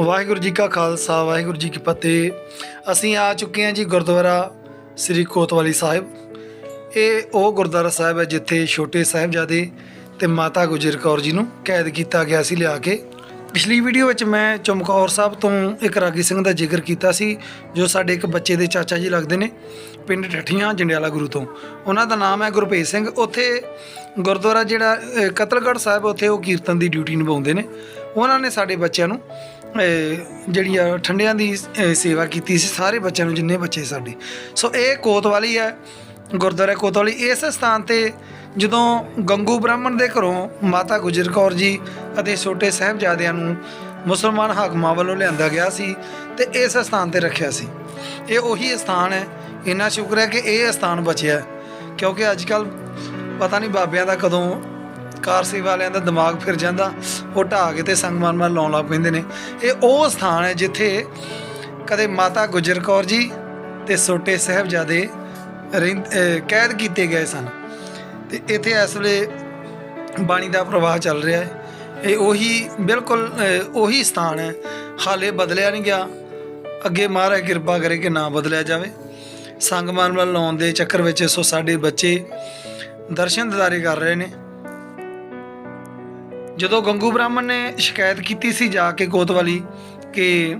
ਵਾਹਿਗੁਰੂ ਜੀ ਕਾ ਖਾਲਸਾ, ਵਾਹਿਗੁਰੂ ਜੀ ਕੀ ਫਤਿਹ। ਅਸੀਂ ਆ ਚੁੱਕੇ ਹਾਂ ਜੀ ਗੁਰਦੁਆਰਾ ਸ੍ਰੀ ਕੋਤਵਾਲੀ ਸਾਹਿਬ। ਇਹ ਉਹ ਗੁਰਦੁਆਰਾ ਸਾਹਿਬ ਹੈ ਜਿੱਥੇ ਛੋਟੇ ਸਾਹਿਬਜ਼ਾਦੇ ਤੇ ਮਾਤਾ ਗੁਜਰ ਕੌਰ ਜੀ ਨੂੰ ਕੈਦ ਕੀਤਾ ਗਿਆ ਸੀ ਲਿਆ ਕੇ। ਪਿਛਲੀ ਵੀਡੀਓ ਵਿੱਚ ਮੈਂ ਚਮਕੌਰ ਸਾਹਿਬ ਤੋਂ ਇੱਕ ਰਾਗੀ ਸਿੰਘ ਦਾ ਜ਼ਿਕਰ ਕੀਤਾ ਸੀ, ਜੋ ਸਾਡੇ ਇੱਕ ਬੱਚੇ ਦੇ ਚਾਚਾ ਜੀ ਲੱਗਦੇ ਨੇ, ਪਿੰਡ ਠੱਠੀਆਂ ਜੰਡਿਆਲਾ ਗੁਰੂ ਤੋਂ। ਉਹਨਾਂ ਦਾ ਨਾਮ ਹੈ ਗੁਰਭੇਜ ਸਿੰਘ। ਉੱਥੇ ਗੁਰਦੁਆਰਾ ਜਿਹੜਾ ਕਤਲਗੜ੍ਹ ਸਾਹਿਬ, ਉੱਥੇ ਉਹ ਕੀਰਤਨ ਦੀ ਡਿਊਟੀ ਨਿਭਾਉਂਦੇ ਨੇ। ਉਹਨਾਂ ਨੇ ਸਾਡੇ ਬੱਚਿਆਂ ਨੂੰ ਅਹ, ਜਿਹੜੀ ਆ ਠੰਡਿਆਂ ਦੀ ਸੇਵਾ ਕੀਤੀ ਸੀ ਸਾਰੇ ਬੱਚਿਆਂ ਨੂੰ ਜਿੰਨੇ ਬੱਚੇ ਸਾਡੇ। ਸੋ ਇਹ ਕੋਤਵਾਲੀ ਹੈ ਗੁਰਦੁਆਰਾ ਕੋਤਵਾਲੀ। ਇਸ ਸਥਾਨ ਤੇ ਜਦੋਂ ਗੰਗੂ ਬ੍ਰਾਹਮਣ ਦੇ ਘਰੋਂ ਮਾਤਾ ਗੁਜਰ ਕੌਰ ਜੀ ਅਤੇ ਛੋਟੇ ਸਾਹਿਬਜ਼ਾਦਿਆਂ ਨੂੰ ਮੁਸਲਮਾਨ ਹਾਕਮਾਂ ਵੱਲੋਂ ਲਿਆਂਦਾ ਗਿਆ ਸੀ ਤੇ ਇਸ ਸਥਾਨ ਤੇ ਰੱਖਿਆ ਸੀ। ਇਹ ਉਹੀ ਸਥਾਨ ਹੈ ਇੰਨਾ ਸ਼ੁਕਰ ਹੈ ਕਿ ਇਹ ਸਥਾਨ ਬਚਿਆ ਕਿਉਂਕਿ ਅੱਜ ਕੱਲ ਪਤਾ ਨਹੀਂ ਬਾਬਿਆਂ ਦਾ ਕਦੋਂ ਕਾਰ ਸੇਵਾ ਵਾਲਿਆਂ ਦਾ ਦਿਮਾਗ ਫਿਰ ਜਾਂਦਾ, ਉਹ ਢਾਹ ਕੇ ਤੇ ਸੰਗਮਾਨ ਮਾਰ ਲਾਉਣ ਲੱਗ ਪੈਂਦੇ ਨੇ। ਇਹ ਉਹ ਸਥਾਨ ਹੈ ਜਿੱਥੇ ਕਦੇ ਮਾਤਾ ਗੁਜਰ ਕੌਰ ਜੀ ਤੇ ਛੋਟੇ ਸਾਹਿਬਜ਼ਾਦੇ ਰਹਿੰਦ- ਕੈਦ ਕੀਤੇ ਗਏ ਸਨ। ਤੇ ਇੱਥੇ ਇਸ ਵੇਲੇ ਬਾਣੀ ਦਾ ਪ੍ਰਵਾਹ ਚੱਲ ਰਿਹਾ ਹੈ। ਇਹ ਉਹੀ, ਬਿਲਕੁਲ ਉਹੀ ਸਥਾਨ ਹੈ। ਹਾਲੇ ਬਦਲਿਆ ਨਹੀਂ ਗਿਆ। ਅੱਗੇ ਮਹਾਰਾਜ ਕਿਰਪਾ ਕਰੇ ਕਿ ਨਾ ਬਦਲਿਆ ਜਾਵੇ। ਸੰਗਮਾਨ ਵੱਲ ਲਾਉਣ ਦੇ ਚੱਕਰ ਵਿੱਚ ਸੋ ਸਾਡੇ ਬੱਚੇ ਦਰਸ਼ਨ ਦਿਦਾਰੇ ਕਰ ਰਹੇ ਨੇ। ਜਦੋਂ ਗੰਗੂ ਬ੍ਰਾਹਮਣ ਨੇ ਸ਼ਿਕਾਇਤ ਕੀਤੀ ਸੀ ਜਾ ਕੇ ਕੋਤਵਾਲੀ ਕਿ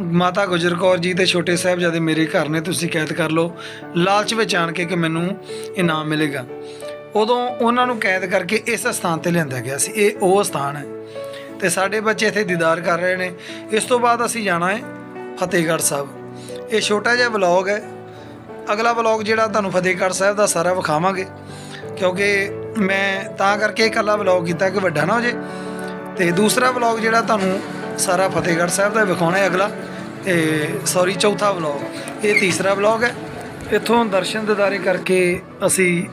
ਮਾਤਾ ਗੁਜਰ ਕੌਰ ਜੀ ਤੇ ਛੋਟੇ ਸਾਹਿਬਜ਼ਾਦੇ ਮੇਰੇ ਘਰ ਨੇ, ਤੁਸੀਂ ਕੈਦ ਕਰ ਲਓ। ਲਾਲਚ ਵਿੱਚ ਆਣ ਕੇ ਕਿ ਮੈਨੂੰ ਇਨਾਮ ਮਿਲੇਗਾ। ਉਦੋਂ ਉਹਨਾਂ ਨੂੰ ਕੈਦ ਕਰਕੇ ਇਸ ਸਥਾਨ ਤੇ ਲਿਆਂਦਾ ਗਿਆ ਸੀ। ਇਹ ਉਹ ਸਥਾਨ ਹੈ। ਤੇ ਸਾਡੇ ਬੱਚੇ ਇੱਥੇ ਦੀਦਾਰ ਕਰ ਰਹੇ ਨੇ। ਇਸ ਤੋਂ ਬਾਅਦ ਅਸੀਂ ਜਾਣਾ ਹੈ ਫਤਿਹਗੜ੍ਹ ਸਾਹਿਬ। ਇਹ ਛੋਟਾ ਜਿਹਾ ਵਲੌਗ ਹੈ। ਅਗਲਾ ਵਲੌਗ ਜਿਹੜਾ ਤੁਹਾਨੂੰ ਫਤਿਹਗੜ੍ਹ ਸਾਹਿਬ ਦਾ ਸਾਰਾ ਵਿਖਾਵਾਂਗੇ। ਕਿਉਂਕਿ ਮੈਂ ਤਾਂ ਕਰਕੇ ਇਕੱਲਾ ਵਲੌਗ ਕੀਤਾ ਕਿ ਵੱਡਾ ਨਾ ਹੋ ਜੇ। ਤੇ ਦੂਸਰਾ ਵਲੌਗ ਜਿਹੜਾ ਤੁਹਾਨੂੰ ਸਾਰਾ ਫਤਿਹਗੜ੍ਹ ਸਾਹਿਬ ਦਾ ਵਿਖਾਉਣਾ ਹੈ ਅਗਲਾ। ਤੇ ਸੌਰੀ ਚੌਥਾ ਵਲੌਗ ਇਹ ਤੀਸਰਾ ਵਲੌਗ ਹੈ। ਇੱਥੋਂ ਦਰਸ਼ਨ ਦਿਦਾਰੇ ਕਰਕੇ ਅਸੀਂ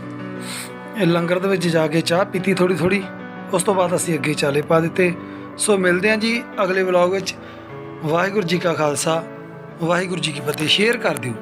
ਲੰਗਰ ਦੇ ਵਿੱਚ ਜਾ ਕੇ ਚਾਹ ਪੀਤੀ ਥੋੜੀ ਥੋੜੀ ਉਸ ਤੋਂ ਬਾਅਦ ਅਸੀਂ ਅੱਗੇ ਚਾਲੇ ਪਾ ਦਿੱਤੇ। ਸੋ ਮਿਲਦੇ ਹਾਂ ਜੀ ਅਗਲੇ ਵਲੌਗ ਵਿੱਚ। ਵਾਹਿਗੁਰੂ ਜੀ ਕਾ ਖਾਲਸਾ। ਵਾਹਿਗੁਰੂ ਜੀ ਕੀ ਫਤਿਹ। ਸ਼ੇਅਰ ਕਰ ਦਿਓ।